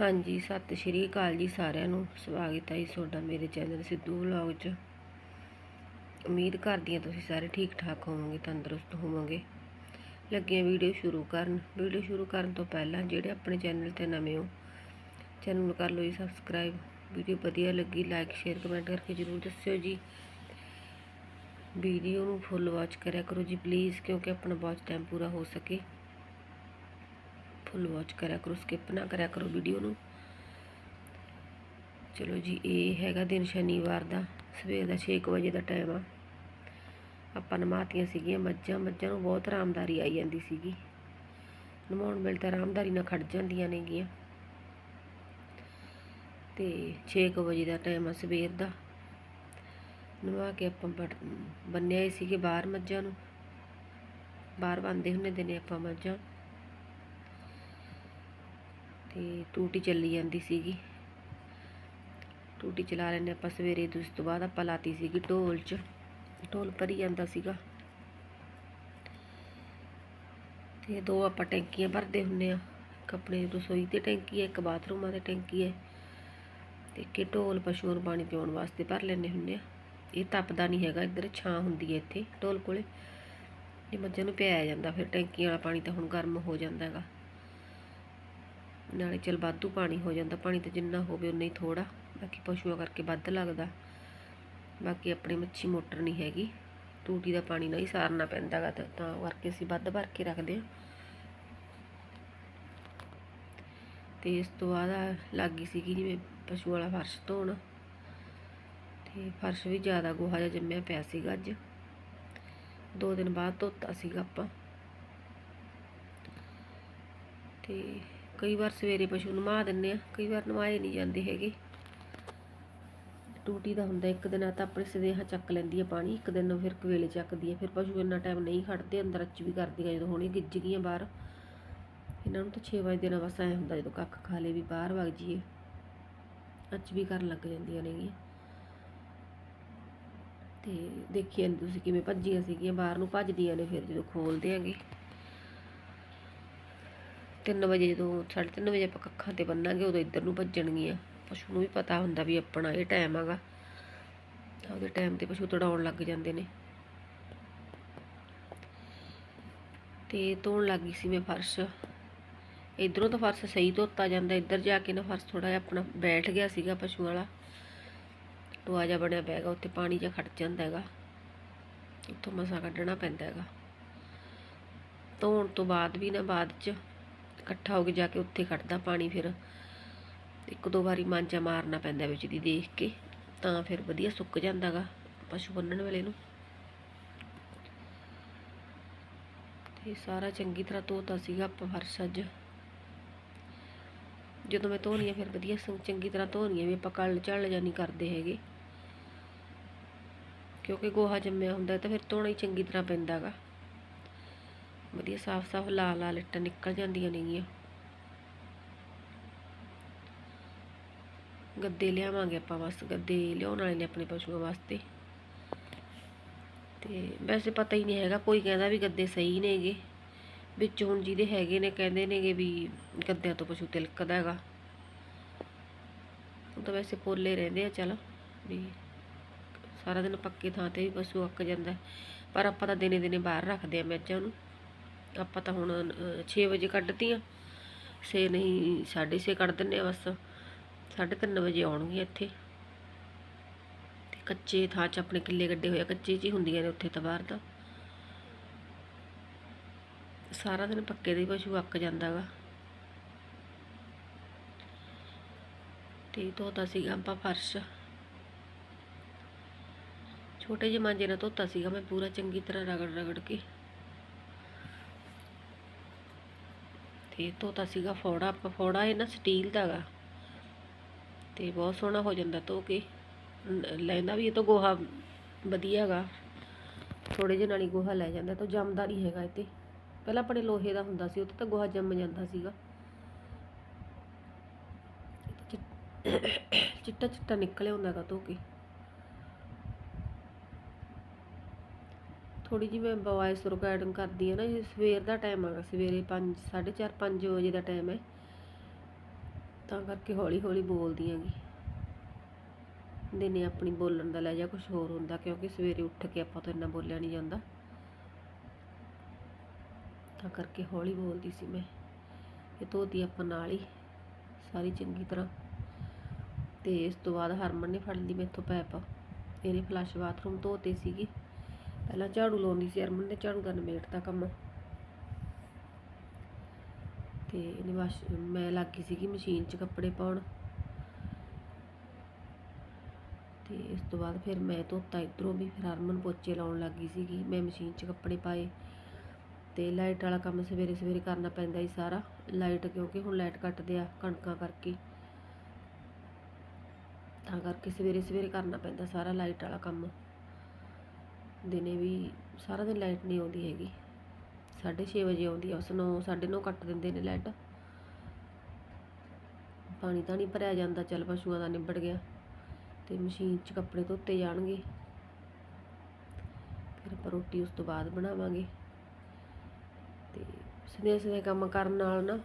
ਹਾਂਜੀ, ਸਤਿ ਸ਼੍ਰੀ ਅਕਾਲ ਜੀ ਸਾਰਿਆਂ ਨੂੰ। ਸਵਾਗਤ ਹੈ ਜੀ ਤੁਹਾਡਾ ਮੇਰੇ ਚੈਨਲ ਸਿੱਧੂ ਵਲੌਗ 'ਚ। ਉਮੀਦ ਕਰਦੀ ਹਾਂ ਤੁਸੀਂ ਸਾਰੇ ਠੀਕ ਠਾਕ ਹੋਵੋਗੇ, ਤੰਦਰੁਸਤ ਹੋਵੋਗੇ। ਲੱਗੇ ਵੀਡੀਓ ਸ਼ੁਰੂ ਕਰਨ। ਵੀਡੀਓ ਸ਼ੁਰੂ ਕਰਨ ਤੋਂ ਪਹਿਲਾਂ ਜਿਹੜੇ ਆਪਣੇ ਚੈਨਲ ਤੇ ਨਵੇਂ ਹੋ, ਚੈਨਲ ਕਰ ਲਓ ਜੀ ਸਬਸਕ੍ਰਾਈਬ। ਵੀਡੀਓ ਵਧੀਆ ਲੱਗੀ, ਲਾਈਕ, ਸ਼ੇਅਰ, ਕਮੈਂਟ ਕਰਕੇ ਜਰੂਰ ਦੱਸਿਓ ਜੀ। ਵੀਡੀਓ ਨੂੰ ਫੁੱਲ ਵਾਚ ਕਰਿਆ ਕਰੋ ਜੀ ਪਲੀਜ਼ ਕਿਉਂਕਿ ਆਪਣਾ ਵਾਚ ਟਾਈਮ ਪੂਰਾ ਹੋ ਸਕੇ। ਫੁੱਲ ਵਾਚ ਕਰਿਆ ਕਰੋ ਸਕਿਪ ਨਾ ਕਰਿਆ ਕਰੋ ਵੀਡੀਓ ਨੂੰ। ਚਲੋ ਜੀ, ਇਹ ਹੈਗਾ ਦਿਨ ਸ਼ਨੀਵਾਰ ਦਾ, ਸਵੇਰ ਦਾ 6 ਵਜੇ ਦਾ ਟਾਈਮ ਆ। ਆਪਾਂ ਨਮਾਤੀਆਂ ਸੀਗੀਆਂ, ਮੱਝਾਂ ਮੱਝਾਂ ਨੂੰ ਬਹੁਤ ਆਰਾਮਦਾਰੀ ਆਈ ਜਾਂਦੀ ਸੀਗੀ। ਨਮਾਉਣ ਵੇਲੇ ਤਾਂ ਆਰਾਮਦਾਰੀ ਨਾਲ ਖੜ ਜਾਂਦੀਆਂ ਨੇਗੀਆਂ। ਤੇ 6 ਵਜੇ ਦਾ ਟਾਈਮ ਆ ਸਵੇਰ ਦਾ। ਨਵਾ ਕੇ ਆਪਾਂ ਬਟ- ਬੰਨਿਆ ਹੀ ਸੀਗੇ ਬਾਹਰ ਮੱਝਾਂ ਨੂੰ। ਬਾਹਰ ਬੰਦੇ ਹੁੰਦੇ ਦਿਨੇ ਆਪਾਂ ਮੱਝਾਂ। ਤੇ ਟੂਟੀ ਚੱਲੀ ਜਾਂਦੀ ਸੀਗੀ। ਟੂਟੀ ਚਲਾ ਲੈਂਦੇ ਆਪਾਂ ਸਵੇਰੇ, ਤੇ ਉਸ ਤੋਂ ਬਾਅਦ ਆਪਾਂ ਲਾਤੀ ਸੀਗੀ ਢੋਲ 'ਚ। ਢੋਲ ਭਰੀ ਜਾਂਦਾ ਸੀਗਾ। ਤੇ ਦੋ ਆਪਾਂ ਟੈਂਕੀਆਂ ਭਰਦੇ ਹੁੰਨੇ ਆ। ਕੱਪੜੇ ਰਸੋਈ ਤੇ ਟੈਂਕੀ ਹੈ, ਇੱਕ ਬਾਥਰੂਮਾਂ ਤੇ ਟੈਂਕੀ ਹੈ। ਤੇ ਇੱਕ ਢੋਲ ਪਸ਼ੂਆਂ ਨੂੰ ਪਾਣੀ ਪਿਉਣ ਵਾਸਤੇ ਭਰ ਲੈਂਦੇ ਹੁੰਨੇ ਆ। ਇਹ ਤਪਦਾ ਨਹੀਂ ਹੈਗਾ, ਇੱਧਰ ਛਾਂ ਹੁੰਦੀ ਹੈ ਇੱਥੇ ਢੋਲ ਕੋਲੇ। ਇਹ ਮੱਝਾਂ ਨੂੰ ਪਿਆਇਆ ਜਾਂਦਾ, ਫਿਰ ਟੈਂਕੀਆਂ ਵਾਲਾ ਪਾਣੀ ਤਾਂ ਹੁਣ ਗਰਮ ਹੋ ਜਾਂਦਾ ਹੈਗਾ। ਨਾਲੇ ਚਲ ਵਾਧੂ ਪਾਣੀ ਹੋ ਜਾਂਦਾ, ਪਾਣੀ ਤਾਂ ਜਿੰਨਾ ਹੋਵੇ ਉਨਾ ਹੀ ਥੋੜਾ ਬਾਕੀ ਪਸ਼ੂਆਂ ਕਰਕੇ ਵੱਧ ਲੱਗਦਾ। ਬਾਕੀ ਆਪਣੀ ਮੱਛੀ ਮੋਟਰ ਨਹੀਂ ਹੈਗੀ, ਟੂਟੀ ਦਾ ਪਾਣੀ ਨਹੀਂ ਸਾਰਨਾ ਪੈਂਦਾ ਗਾ ਤਾਂ ਕਰਕੇ ਅਸੀਂ ਵੱਧ ਭਰ ਕੇ ਰੱਖਦੇ ਹਾਂ। ਤੇ ਇਸ ਤੋਂ ਬਾਅਦ ਆ ਲੱਗ ਗਈ ਸੀਗੀ ਜਿਵੇਂ ਪਸ਼ੂ ਵਾਲਾ ਫਰਸ਼ ਧੋਣ, ਤੇ ਫਰਸ਼ ਵੀ ਜ਼ਿਆਦਾ ਗੋਹਾ ਜਿਹਾ ਜੰਮਿਆ ਪਿਆ ਸੀਗਾ ਅੱਜ। ਦੋ ਦਿਨ ਬਾਅਦ ਧੋਤਾ ਸੀਗਾ ਆਪਾਂ। ਤੇ ਕਈ ਵਾਰ ਸਵੇਰੇ ਪਸ਼ੂ ਨਵਾ ਦਿੰਨੇ ਆ, ਕਈ ਵਾਰ ਨਵਾਏ ਨਹੀਂ ਜਾਂਦੇ ਹੈਗੇ। ਟੂਟੀ ਦਾ ਹੁੰਦਾ, ਇੱਕ ਦਿਨ ਆ ਤਾਂ ਆਪਣੇ ਸਦੇਹਾ ਚੱਕ ਲੈਂਦੀ ਹੈ ਪਾਣੀ, ਇੱਕ ਦਿਨ ਫਿਰ ਕਵੇਲੇ ਚੱਕਦੀ ਹੈ ਫਿਰ ਪਸ਼ੂ ਇੰਨਾ ਟਾਈਮ ਨਹੀਂ ਖੜਦੇ, ਅੰਦਰ ਅੱਚ ਵੀ ਕਰਦੀਆਂ ਜਦੋਂ ਹੁਣੇ ਗਿੱਜ ਗਈਆਂ ਬਾਹਰ। ਇਹਨਾਂ ਨੂੰ ਤਾਂ 6 ਵਜੇ ਦੇਣਾ ਬਸ ਐ ਹੁੰਦਾ ਜਦੋਂ ਕੱਖ ਖਾ ਲੇ ਵੀ ਬਾਹਰ ਵਗ ਜੀਏ ਅੱਚ ਵੀ ਕਰਨ ਲੱਗ ਜਾਂਦੀਆਂ ਨੇਗੀਆਂ। ਤੇ ਦੇਖੀਏ ਨੀ ਤੁਸੀਂ ਕਿਵੇਂ ਭੱਜੀਆਂ ਸੀਗੀਆਂ, ਬਾਹਰ ਨੂੰ ਭੱਜਦੀਆਂ ਨੇ ਫਿਰ ਜਦੋਂ ਖੋਲਦੇ ਆਂਗੇ 3 ਵਜੇ ਜਦੋਂ 3:30 ਵਜੇ ਆਪਾਂ ਕੱਖਾਂ ਤੇ ਬੰਨਾਂਗੇ, ਉਦੋਂ ਇੱਧਰ ਨੂੰ ਭੱਜਣਗੀਆਂ। ਪਸ਼ੂ ਨੂੰ ਵੀ ਪਤਾ ਹੁੰਦਾ ਵੀ ਆਪਣਾ ਇਹ ਟਾਈਮ ਹੈਗਾ। ਉਹਦੇ ਟਾਈਮ ਤੇ ਪਸ਼ੂ ਤੜਾਉਣ ਲੱਗ ਜਾਂਦੇ ਨੇ। ਤੇ ਧੋਣ ਲੱਗੀ ਸੀ ਮੈਂ ਫਰਸ਼। ਇਧਰੋਂ ਤਾਂ ਫਰਸ਼ ਸਹੀ ਧੋਤਾ ਜਾਂਦਾ, ਇੱਧਰ ਜਾ ਕੇ ਨਾ ਫਰਸ਼ ਥੋੜਾ ਜਿਹਾ ਆਪਣਾ ਬੈਠ ਗਿਆ ਸੀਗਾ ਪਸ਼ੂ ਵਾਲਾ। ਟੋਆ ਜਾ ਬਣਿਆ ਪਿਆ ਹੈਗਾ, ਉੱਥੇ ਪਾਣੀ ਜਿਹਾ ਖੜ ਜਾਂਦਾ ਹੈਗਾ। ਉੱਥੋਂ ਮਸਾ ਕੱਢਣਾ ਪੈਂਦਾ ਹੈਗਾ। ਧੋਣ ਤੋਂ ਬਾਅਦ ਵੀ ਨਾ ਬਾਅਦ ਚ ਇਕੱਠਾ ਹੋ ਕੇ ਜਾ ਕੇ ਉੱਥੇ ਖੜਦਾ ਪਾਣੀ ਫਿਰ। ਇੱਕ ਦੋ ਵਾਰੀ ਮਾਂਜਾ ਮਾਰਨਾ ਪੈਂਦਾ ਵਿੱਚ ਦੀ ਦੇਖ ਕੇ, ਤਾਂ ਫਿਰ ਵਧੀਆ ਸੁੱਕ ਜਾਂਦਾਗਾ ਪਸ਼ੂ ਬੰਨਣ ਵੇਲੇ ਨੂੰ। ਤੇ ਸਾਰਾ ਚੰਗੀ ਤਰ੍ਹਾਂ ਧੋਤਾ ਸੀਗਾ ਆਪਾਂ ਫਰਸ਼ ਅੱਜ। ਜਦੋਂ ਮੈਂ ਧੋਣੀ ਆ ਫਿਰ ਵਧੀਆ ਸੰ- ਚੰਗੀ ਤਰ੍ਹਾਂ ਧੋਣੀ ਵੀ ਆਪਾਂ ਕੱਲ ਝੱਲ ਜਾਂ ਨਹੀਂ ਕਰਦੇ ਹੈਗੇ। ਕਿਉਂਕਿ ਗੋਹਾ ਜੰਮਿਆ ਹੁੰਦਾ ਤਾਂ ਫਿਰ ਧੋਣਾ ਹੀ ਚੰਗੀ ਤਰ੍ਹਾਂ ਪੈਂਦਾਗਾ ਵਧੀਆ ਸਾਫ਼-ਸਾਫ਼ ਲਾਲ ਲਾਲ ਇੱਟਾਂ ਨਿਕਲ ਜਾਂਦੀਆਂ ਨੇਗੀਆਂ। ਗੱਦੇ ਲਿਆਵਾਂਗੇ ਆਪਾਂ ਬਸ, ਗੱਦੇ ਲਿਆਉਣ ਵਾਲੇ ਨੇ ਆਪਣੇ ਪਸ਼ੂਆਂ ਵਾਸਤੇ। ਤੇ ਵੈਸੇ ਪਤਾ ਹੀ ਨਹੀਂ ਹੈਗਾ, ਕੋਈ ਕਹਿੰਦਾ ਵੀ ਗੱਦੇ ਸਹੀ ਨੇਗੇ। ਵਿੱਚ ਹੁਣ ਜਿਹਦੇ ਹੈਗੇ ਨੇ, ਕਹਿੰਦੇ ਨੇਗੇ ਵੀ ਗੱਦਿਆਂ ਤੋਂ ਪਸ਼ੂ ਤਿਲਕਦਾ ਹੈਗਾ। ਉਹ ਤਾਂ ਵੈਸੇ ਪੋਲੇ ਰਹਿੰਦੇ ਆ, ਚਲ ਵੀ ਸਾਰਾ ਦਿਨ ਪੱਕੇ ਥਾਂ ਤੇ ਵੀ ਪਸ਼ੂ ਅੱਕ ਜਾਂਦਾ। ਪਰ ਆਪਾਂ ਤਾਂ ਦਿਨੇ ਦਿਨੇ ਬਾਹਰ ਰੱਖਦੇ ਆ ਮੱਝਾਂ ਨੂੰ। ਆਪਾਂ ਤਾਂ ਹੁਣ 6 ਵਜੇ ਕੱਢਤੀਆਂ ਸੇ ਨਹੀਂ 6:30 ਕੱਢ ਦਿੰਨੇ ਆ ਬਸ। 3:30 ਵਜੇ ਆਉਣਗੀਆਂ ਇੱਥੇ। ਤੇ ਕੱਚੇ ਥਾਂ 'ਚ ਆਪਣੇ ਕਿੱਲੇ ਗੱਡੇ ਹੋਏ ਆ। ਕੱਚੇ 'ਚ ਹੀ ਹੁੰਦੀਆਂ ਨੇ ਉੱਥੇ ਤਾਂ ਬਾਹਰ ਤਾਂ। ਸਾਰਾ ਦਿਨ ਪੱਕੇ ਦੇ ਪਸ਼ੂ ਅੱਕ ਜਾਂਦਾਗਾ ਤੇ ਧੋਤਾ ਸੀਗਾ ਆਪਾਂ ਫਰਸ਼। ਛੋਟੇ ਜਿਹੇ ਮਾਂਜੇ ਨਾਲ ਧੋਤਾ ਸੀਗਾ। ਮੈਂ ਪੂਰਾ ਚੰਗੀ ਤਰ੍ਹਾਂ ਰਗੜ ਰਗੜ ਕੇ। ਤੇ ਧੋਤਾ ਸੀਗਾ ਫੋੜਾ, ਆਪਾਂ ਫੋੜਾ ਇਹ ਨਾ ਸਟੀਲ ਦਾ ਗਾ। ਤੇ ਬਹੁਤ ਸੋਹਣਾ ਹੋ ਜਾਂਦਾ ਧੋ ਕੇ। ਲੈਂਦਾ ਵੀ ਇਹ ਤੋਂ ਗੋਹਾ ਵਧੀਆ ਹੈਗਾ ਥੋੜੇ ਜਿਹੇ ਨਾਲ ਹੀ ਗੋਹਾ ਲੈ ਜਾਂਦਾ ਤਾਂ ਜੰਮਦਾ ਨਹੀਂ ਹੈਗਾ ਇੱਥੇ ਪਹਿਲਾਂ ਆਪਣੇ ਲੋਹੇ ਦਾ ਹੁੰਦਾ ਸੀ ਉਹ ਤੇ ਤਾਂ ਗੋਹਾ ਜੰਮ ਜਾਂਦਾ ਸੀਗਾ। ਚਿੱਟਾ ਚਿੱਟਾ ਨਿਕਲਿਆ ਹੁੰਦਾ ਹੈਗਾ ਧੋ ਕੇ। ਥੋੜੀ ਜਿਹੀ ਮੈਂ ਵੌਇਸ ਰਿਕਾਰਡਿੰਗ ਕਰਦੀ ਆ ਨਾ, ਇਹ ਸਵੇਰ ਦਾ ਟਾਈਮ ਹੈਗਾ, ਸਵੇਰੇ 5 4:30 5 ਵਜੇ ਦਾ ਟਾਈਮ ਹੈ। ਤਾਂ ਕਰਕੇ ਹੌਲੀ ਹੌਲੀ ਬੋਲਦੀ ਆਂਗੀ ਦਿਨੇ ਆਪਣੀ ਬੋਲਣ ਦਾ ਲੈ ਜਾ ਕੁਝ ਹੋਰ ਹੁੰਦਾ, ਕਿਉਂਕਿ ਸਵੇਰੇ ਉੱਠ ਕੇ ਆਪਾਂ ਤੋਂ ਇੰਨਾ ਬੋਲਿਆ ਨਹੀਂ ਜਾਂਦਾ। ਤਾਂ ਕਰਕੇ ਹੌਲੀ ਬੋਲਦੀ ਸੀ ਮੈਂ। ਇਹ ਧੋਤੀ ਆਪਾਂ ਨਾਲ ਹੀ, ਸਾਰੀ ਚੰਗੀ ਤਰ੍ਹਾਂ। ਤੇ ਇਸ ਤੋਂ ਬਾਅਦ ਹਰਮਨ ਨੇ ਫੜ ਲਈ ਮੈਥੋਂ ਪੈਪ। ਇਹਨੇ ਫਲੱਸ਼ ਬਾਥਰੂਮ ਧੋਤੇ ਸੀਗੇ। ਪਹਿਲਾਂ ਝਾੜੂ ਲਾਉਂਦੀ ਸੀ ਅਰਮਨ ਨੇ, ਝਾੜੂ ਦਾ ਨਿਬੇੜਤਾ ਕੰਮ। ਤੇ ਇਹਨੇ ਵਾਸ਼ ਮੈਂ ਲੱਗ ਗਈ ਸੀਗੀ ਮਸ਼ੀਨ 'ਚ ਕੱਪੜੇ ਪਾਉਣ। ਤੇ ਇਸ ਤੋਂ ਬਾਅਦ ਫਿਰ ਮੈਂ ਧੋਤਾ ਇਧਰੋਂ ਵੀ, ਫਿਰ ਹਰਮਨ ਪੋਚੇ ਲਾਉਣ ਲੱਗ ਗਈ ਸੀਗੀ। ਮੈਂ ਮਸ਼ੀਨ 'ਚ ਕੱਪੜੇ ਪਾਏ ਤੇ ਲਾਈਟ ਵਾਲਾ ਕੰਮ ਸਵੇਰੇ ਸਵੇਰੇ ਕਰਨਾ ਪੈਂਦਾ ਹੀ ਸਾਰਾ। ਲਾਈਟ ਕਿਉਂਕਿ ਹੁਣ ਲਾਈਟ ਕੱਟਦੇ ਆ ਕਣਕਾਂ ਕਰਕੇ। ਤਾਂ ਕਰਕੇ ਸਵੇਰੇ ਸਵੇਰੇ ਕਰਨਾ ਪੈਂਦਾ ਸਾਰਾ ਲਾਈਟ ਵਾਲਾ ਕੰਮ। ਦਿਨੇ ਵੀ ਸਾਰਾ ਦਿਨ ਲਾਈਟ ਨਹੀਂ ਆਉਂਦੀ ਹੈਗੀ। 6:30 ਵਜੇ ਆਉਂਦੀ ਆ, ਉਸ ਨੂੰ 9:30 ਕੱਟ ਦਿੰਦੇ ਨੇ ਲਾਈਟ। ਪਾਣੀ ਤਾਂ ਨਹੀਂ ਭਰਿਆ ਜਾਂਦਾ, ਚੱਲ ਪਸ਼ੂਆਂ ਦਾ ਨਿਬੜ ਗਿਆ। ਤੇ ਮਸ਼ੀਨ 'ਚ ਕੱਪੜੇ ਧੋਤੇ ਜਾਣਗੇ। ਫਿਰ ਆਪਾਂ ਰੋਟੀ ਉਸ ਤੋਂ ਬਾਅਦ ਬਣਾਵਾਂਗੇ। ਤੇ ਸਵੇਰੇ ਸਵੇਰੇ ਕੰਮ ਕਰਨ ਨਾਲ ਨਾ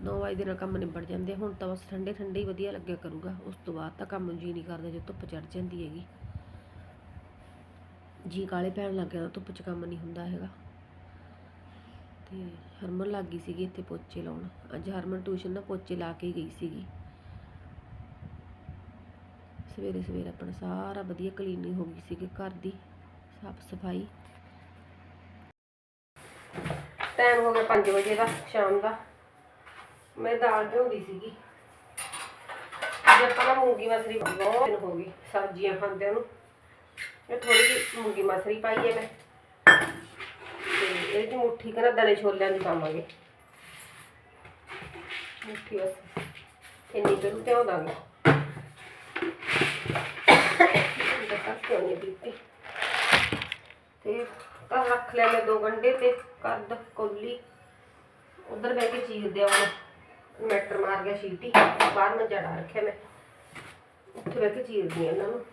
9 ਵਜੇ ਦੇ ਨਾਲ ਕੰਮ ਨਿਬੜ ਜਾਂਦੇ ਹੁਣ ਤਾਂ ਬਸ ਠੰਡੇ ਠੰਡੇ ਹੀ ਵਧੀਆ ਲੱਗਿਆ ਕਰੂਗਾ। ਉਸ ਤੋਂ ਬਾਅਦ ਤਾਂ ਕੰਮ ਜੀ ਨਹੀਂ ਕਰਦਾ ਜੇ ਧੁੱਪ ਚੜ ਜਾਂਦੀ ਹੈਗੀ। ਜੀ ਕਾਲੇ ਪੈਣ ਲੱਗ ਗਿਆ ਧੁੱਪ 'ਚ ਕੰਮ ਨਹੀਂ ਹੁੰਦਾ ਹੈਗਾ। ਤੇ ਹਰਮਨ ਲੱਗ ਗਈ ਸੀਗੀ ਇੱਥੇ ਪੋਚੇ ਲਾਉਣ। ਅੱਜ ਹਰਮਨ ਟਿਊਸ਼ਨ ਦਾ ਪੋਚੇ ਲਾ ਕੇ ਗਈ ਸੀਗੀ। ਸਵੇਰੇ ਸਵੇਰੇ ਆਪਣਾ ਸਾਰਾ ਵਧੀਆ ਕਲੀਨਿੰਗ ਹੋ ਗਈ ਸੀਗੀ ਘਰ ਦੀ, ਸਾਫ਼ ਸਫ਼ਾਈ। ਟਾਈਮ ਹੋ ਗਿਆ 5 ਵਜੇ ਦਾ, ਸ਼ਾਮ ਦਾ। ਮੈਂ ਦਾਲ ਭਿਉਂਦੀ ਸੀਗੀ। ਅੱਜ ਆਪਾਂ ਨਾ ਮੂੰਗੀ ਮਸਰੀ ਬਹੁਤ ਦਿਨ ਹੋ ਗਈ, ਸਬਜ਼ੀਆਂ ਖਾਂਦਿਆਂ ਨੂੰ। ਇਹ ਥੋੜੀ ਜਿਹੀ ਮੂੰਗੀ ਮਸਰੀ ਪਾਈ ਹੈ ਮੈਂ। ਤੇ ਇਹਦੇ ਚ ਮੁੱਠੀ ਕਰਾ, ਦਲੇ ਛੋਲਿਆਂ ਦੀ ਪਾਵਾਂਗੇ। ਮੁੱਠੀ ਬਸ ਇੰਨੀ ਜ਼ਰੂਰ ਤੇ ਦਾਂਗੇ ਇਹਦਾ ਤੱਕ ਕਿਉਂ ਨਹੀਂ ਦਿੱਤੀ ਤੇ ਤਾਂ ਰੱਖ ਲਿਆ ਮੈਂ ਦੋ ਗੰਢੇ ਤੇ ਕੱਦ ਕੋਲੀ। ਉਧਰ ਬਹਿ ਕੇ ਚੀਰਦੇ ਆ ਹੁਣ ਮੈਟਰ ਮਾਰ ਗਿਆ ਸ਼ੀਟੀ। ਬਾਹਰ ਮੈਂ ਜੜਾ ਰੱਖਿਆ ਮੈਂ। ਉੱਥੇ ਬਹਿ ਕੇ ਚੀਰਦੀ ਆ ਇਹਨਾਂ ਨੂੰ।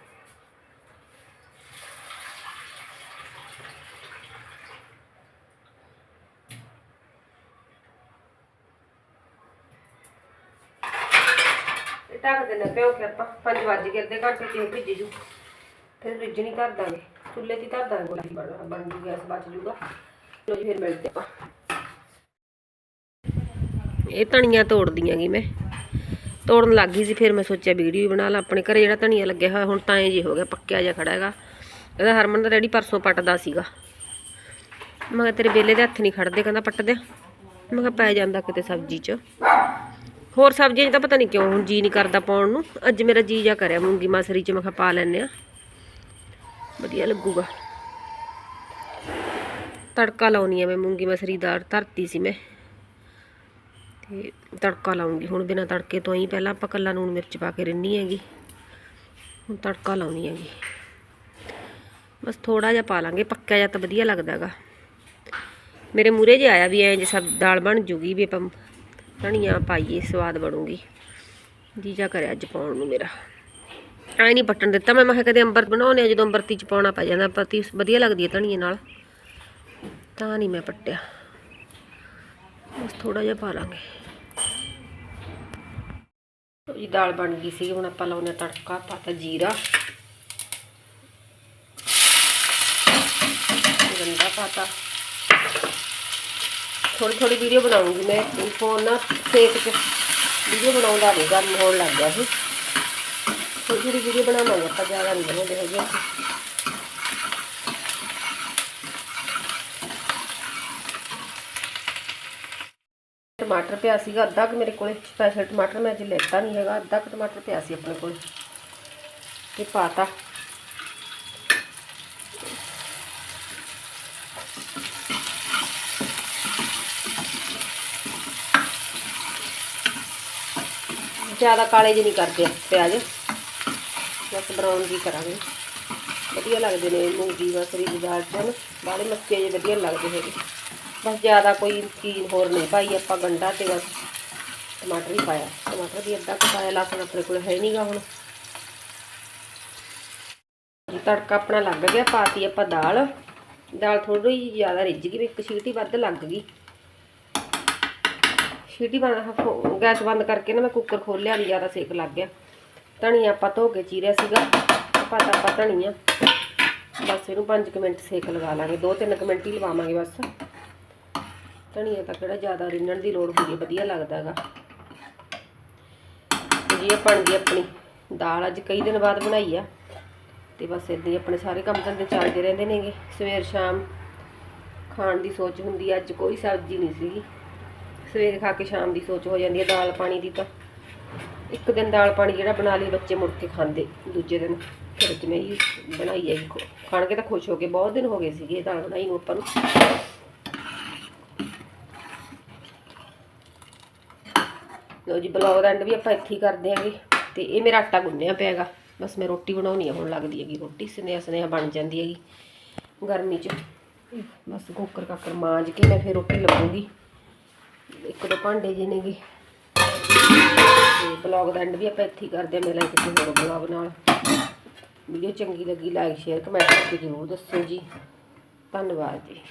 ਇਹ ਢੱਕ ਦੇਣਾ ਪਿਓ ਕਿ ਆਪਾਂ। 5 ਵਜ ਗਏ, ਅੱਧੇ ਘੰਟੇ ਚ ਭਿੱਜ ਜੂ। ਫਿਰ ਫ੍ਰਿਜ ਧਰ ਦਾਂਗੇ। ਚੁੱਲ੍ਹੇ ਤੇ ਧਰ ਦਾਂਗੇ। ਗੋਲੀ ਬਣ ਬਣ ਜੂ, ਗੈਸ ਬਚ ਜੂਗਾ। ਚਲੋ ਜੀ, ਫਿਰ ਮਿਲਦੇ ਆਪਾਂ। ਇਹ ਧਨੀਆ ਤੋੜਦੀਆਂ ਗਈ ਮੈਂ। ਤੋੜਨ ਲੱਗ ਗਈ ਸੀ, ਫਿਰ ਮੈਂ ਸੋਚਿਆ ਵੀਡੀਓ ਬਣਾ ਲਾ। ਆਪਣੇ ਘਰੇ ਜਿਹੜਾ ਧਨੀਆ ਲੱਗਿਆ ਹੋਇਆ, ਹੁਣ ਤਾਂ ਇਹ ਜੇ ਹੋ ਗਿਆ, ਪੱਕਿਆ ਜਿਹਾ ਖੜਾ ਹੈਗਾ। ਇਹਦਾ ਹਰਮਨ ਦਾ ਡੈਡੀ ਪਰਸੋਂ ਪੱਟਦਾ ਸੀਗਾ। ਮੈਂ ਕਿਹਾ, ਤੇਰੇ ਬੇਲੇ ਦੇ ਹੱਥ ਨਹੀਂ ਖੜਦੇ, ਕਹਿੰਦਾ ਪੱਟਦੇ। ਮੈਂ ਕਿਹਾ, ਪੈ ਜਾਂਦਾ ਕਿਤੇ ਸਬਜ਼ੀ 'ਚ। ਹੋਰ ਸਬਜ਼ੀਆਂ 'ਚ ਤਾਂ ਪਤਾ ਨਹੀਂ ਕਿਉਂ ਹੁਣ ਜੀ ਨਹੀਂ ਕਰਦਾ ਪਾਉਣ ਨੂੰ। ਅੱਜ ਮੇਰਾ ਜੀ ਜਾ ਕਰਿਆ, ਮੂੰਗੀ ਮਸਰੀ 'ਚ ਮੈਂ ਕਿਹਾ ਪਾ ਲੈਨੇ ਆ ਵਧੀਆ ਲੱਗੂਗਾ। ਤੜਕਾ ਲਾਉਣੀ ਆ ਮੈਂ ਮੂੰਗੀ ਮਸਰੀ ਦਾ, ਧਰਤੀ ਸੀ ਮੈਂ। ਤੇ ਤੜਕਾ ਲਾਉਂਗੀ। ਹੁਣ ਬਿਨਾ ਤੜਕੇ ਤੋਂ ਹੀ ਪਹਿਲਾਂ ਆਪਾਂ ਕੱਲਾ ਨੂਣ ਮਿਰਚ ਪਾ ਕੇ ਰਿੰਨੀ ਹੈਗੀ। ਹੁਣ ਤੜਕਾ ਲਾਉਣੀ ਹੈਗੀ। ਬਸ ਥੋੜਾ ਜਿਹਾ ਪਾ ਲਾਂਗੇ ਪੱਕਾ ਜਿਹਾ ਤਾਂ ਵਧੀਆ ਲੱਗਦਾ ਹੈਗਾ। ਮੇਰੇ ਮੂਰੇ ਜੇ ਆਇਆ ਵੀ ਐਂ ਜੇ ਸਭ ਦਾਲ ਬਣ ਜੂਗੀ ਵੀ ਆਪਾਂ ਧਨੀਆ ਪਾਈਏ, ਸਵਾਦ ਬਣੂਗੀ। ਜੀ ਕਰਿਆ ਅੱਜ ਪਾਉਣ ਨੂੰ ਮੇਰਾ। ਐ ਨਹੀਂ ਪੱਟਣ ਦਿੱਤਾ ਮੈਂ ਮੈਂ ਕਿਹਾ ਕਦੇ ਅੰਬਰ ਬਣਾਉਣੇ ਆ, ਜਦੋਂ ਅੰਬਰਤੀ ਚ ਪਾਉਣਾ ਪੈ ਜਾਂਦਾ, ਪਤੀ ਵਧੀਆ ਲੱਗਦੀ ਹੈ ਧਨੀਏ ਨਾਲ। ਤਾਂ ਨਹੀਂ ਮੈਂ ਪੱਟਿਆ। ਬਸ ਥੋੜਾ ਜਿਹਾ ਪਾ ਲਾਂਗੇ। ਜੀ, ਦਾਲ ਬਣ ਗਈ ਸੀ ਹੁਣ ਆਪਾਂ ਲਾਉਨੇ ਤੜਕਾ, ਪਾਤਾ ਜੀਰਾ। ਗੰਦਾ ਪਾਤਾ। ਥੋੜੀ ਥੋੜੀ ਵੀਡੀਓ ਬਣਾਉਂਗੀ ਮੈਂ ਫੋਨ ਨਾਲ ਸੇਕ ਚ ਵੀਡੀਓ ਬਣਾਉਂਦਾ ਨਹੀਂ ਗਰਮ ਹੋਣ ਲੱਗ ਗਿਆ ਸੀ ਥੋੜੀ ਥੋੜੀ ਵੀਡੀਓ ਬਣਾਵਾਂਗੇ ਆਪਾਂ ਜ਼ਿਆਦਾ ਨਹੀਂ ਬਣਾਉਂਦੇ ਹੈਗੇ ਟਮਾਟਰ ਪਿਆ ਸੀਗਾ ਅੱਧਾ ਕਿ ਮੇਰੇ ਕੋਲੇ ਸਪੈਸ਼ਲ ਟਮਾਟਰ ਮੈਂ ਅੱਜ ਲੈਤਾ ਨਹੀਂ ਹੈਗਾ ਅੱਧਾ ਕਿ ਟਮਾਟਰ ਪਿਆ ਸੀ ਆਪਣੇ ਕੋਲ ਤੇ ਪਾਤਾ ਜ਼ਿਆਦਾ ਕਾਲੇ ਜਿਹੇ ਨਹੀਂ ਕਰਦੇ ਪਿਆਜ਼। ਬਸ ਬਰਾਊਨ ਜੀ ਕਰਾਂਗੇ। ਵਧੀਆ ਲੱਗਦੇ ਨੇ ਮੂੰਗੀ, ਮਸਰੀ ਦੀ ਦਾਲ ਚ ਬਾਲੇ ਮੱਕੇ ਜਿਹੇ ਵਧੀਆ ਲੱਗਦੇ ਹੈਗੇ। ਬਸ ਜ਼ਿਆਦਾ ਕੋਈ ਚੀਜ਼ ਹੋਰ ਨਹੀਂ। ਪਾਈ ਆਪਾਂ ਗੰਡਾ ਤੇ ਬਸ ਟਮਾਟਰ ਹੀ ਪਾਇਆ। ਟਮਾਟਰ ਵੀ ਅੱਧਾ ਕੁ ਪਾਇਆ, ਲਸਣ ਆਪਣੇ ਕੋਲ ਹੈ ਨਹੀਂਗਾ ਹੁਣ। ਤੜਕਾ ਆਪਣਾ ਲੱਗ ਗਿਆ ਪਾਤੀ ਆਪਾਂ ਦਾਲ। ਦਾਲ ਥੋੜੀ ਜਿਹੀ ਜ਼ਿਆਦਾ ਰਿੱਝ ਗਈ, ਵੀ ਇੱਕ ਸੀਟੀ ਵੱਧ ਲੱਗ ਗਈ। ਛੀਟੀ ਬੰਦ ਗੈਸ ਬੰਦ ਕਰਕੇ ਨਾ ਮੈਂ ਕੁੱਕਰ ਖੋਲਿਆ ਵੀ ਜ਼ਿਆਦਾ ਸੇਕ ਲੱਗ ਗਿਆ। ਧਨੀਆ ਆਪਾਂ ਧੋ ਕੇ ਚੀਰਿਆ ਸੀਗਾ ਪਤਾ ਆਪਾਂ ਧਨੀਆ ਬਸ ਇਹਨੂੰ 5 ਮਿੰਟ ਸੇਕ ਲਗਾ ਲਾਂਗੇ 2-3 ਮਿੰਟ ਹੀ ਲਵਾਵਾਂਗੇ ਬਸ। ਧਨੀਆ ਤਾਂ ਕਿਹੜਾ ਜ਼ਿਆਦਾ ਰਿੰਨਣ ਦੀ ਲੋੜ ਹੁੰਦੀ ਵਧੀਆ ਲੱਗਦਾ ਹੈਗਾ। ਜੀ ਇਹ ਬਣ ਗਈ ਆਪਣੀ ਦਾਲ, ਅੱਜ ਕਈ ਦਿਨ ਬਾਅਦ ਬਣਾਈ ਆ। ਤੇ ਬਸ ਇਦਾਂ ਹੀ ਆਪਣੇ ਸਾਰੇ ਕੰਮ ਧੰਦੇ ਚੱਲਦੇ ਰਹਿੰਦੇ ਨੇਗੇ। ਸਵੇਰ ਸ਼ਾਮ ਖਾਣ ਦੀ ਸੋਚ ਹੁੰਦੀ ਹੈ ਅੱਜ ਕੋਈ ਸਬਜ਼ੀ ਨਹੀਂ ਸੀਗੀ। ਸਵੇਰੇ ਖਾ ਕੇ ਸ਼ਾਮ ਦੀ ਸੋਚ ਹੋ ਜਾਂਦੀ ਹੈ ਦਾਲ ਪਾਣੀ ਦੀ ਤਾਂ। ਇੱਕ ਦਿਨ ਦਾਲ ਪਾਣੀ ਜਿਹੜਾ ਬਣਾ ਲਈ ਬੱਚੇ ਮੁੜ ਕੇ ਖਾਂਦੇ। ਦੂਜੇ ਦਿਨ ਫਿਰ ਅੱਜ ਮੈਂ ਹੀ ਬਣਾਈ ਹੈ ਜੀ। ਖੁ- ਖਾਣ ਕੇ ਤਾਂ ਖੁਸ਼ ਹੋ ਕੇ ਬਹੁਤ ਦਿਨ ਹੋ ਗਏ ਸੀਗੇ ਦਾਲ ਬਣਾਈ ਨੂੰ ਆਪਾਂ ਨੂੰ। ਲੋ ਜੀ, ਬਲੌਗ ਦਾ ਐਂਡ ਵੀ ਆਪਾਂ ਇੱਥੇ ਹੀ ਕਰਦੇ ਆਂਗੇ। ਤੇ ਇਹ ਮੇਰਾ ਆਟਾ ਗੁੰਨਿਆ ਪਿਆਗਾ ਬਸ ਮੈਂ ਰੋਟੀ ਬਣਾਉਣੀ ਆ, ਹੁਣ ਲੱਗਦੀ ਹੈਗੀ ਰੋਟੀ। ਸਨੇਹਾ ਸਨੇਹਾ ਬਣ ਜਾਂਦੀ ਹੈਗੀ ਗਰਮੀ 'ਚ। ਬਸ ਕੁੱਕਰ ਕਾਕਰ ਮਾਂਜ ਕੇ ਮੈਂ ਫਿਰ ਰੋਟੀ ਲੱਗੂਗੀ। ਇੱਕ ਦੋ ਭਾਂਡੇ ਜਿਹੇ ਨੇਗੇ। ਤੇ ਬਲੌਗ ਦਾ ਐਂਡ ਵੀ ਆਪਾਂ ਇੱਥੇ ਕਰਦੇ ਹਾਂ ਮਿਲਾਂਗੇ ਕਿਸੇ ਹੋਰ ਬਲੌਗ ਨਾਲ। ਵੀਡੀਓ ਚੰਗੀ ਲੱਗੀ ਲਾਈਕ ਸ਼ੇਅਰ ਕਮੈਂਟ ਕਰਕੇ ਜ਼ਰੂਰ ਦੱਸਿਓ ਜੀ। ਧੰਨਵਾਦ ਜੀ।